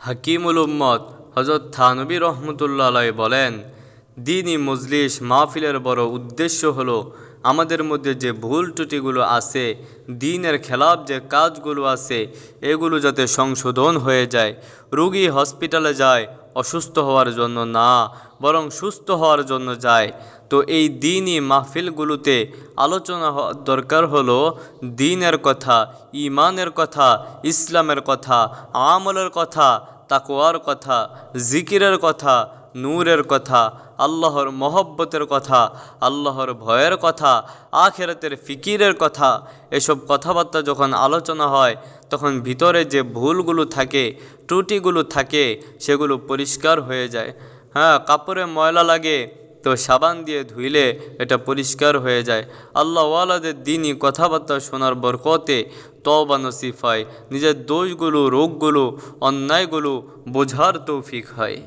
হাকিমুল উম্মত হজরত থানবী রহমতুল্লাহ আলাই বলেন, দিনই মজলিস মাহফিলের বড় উদ্দেশ্য হল আমাদের মধ্যে যে ভুল ত্রুটিগুলো আছে, দিনের খেলাপ যে কাজগুলো আছে, এগুলো যাতে সংশোধন হয়ে যায়। রুগী হসপিটালে যায় অসুস্থ হওয়ার জন্য না, বরং সুস্থ হওয়ার জন্য যায়। তো এই দিনই মাহফিলগুলোতে আলোচনা দরকার হলো দিনের কথা ইমানের কথা, ইসলামের কথা, আমলের কথা তাকোয়ার কথা, জিকিরের কথা নূরের কথা, আল্লাহর মহব্বতের কথা, আল্লাহর ভয়ের কথা, আখেরাতের ফিকিরের কথা, এসব কথাবার্তা যখন আলোচনা হয়, তখন ভিতরে যে ভুলগুলো থাকে, ত্রুটিগুলো থাকে, সেগুলো পরিষ্কার হয়ে যায়। হ্যাঁ কাপড়ে ময়লা লাগে, তো সাবান দিয়ে ধুইলে এটা পরিষ্কার হয়ে যায়। আল্লাহওয়ালাদের দিনই কথাবার্তা শোনার বরকতে তবা নসিফ হয়। নিজের দোষগুলো, রোগগুলো, অন্যায়গুলো বোঝার তৌফিক হয়।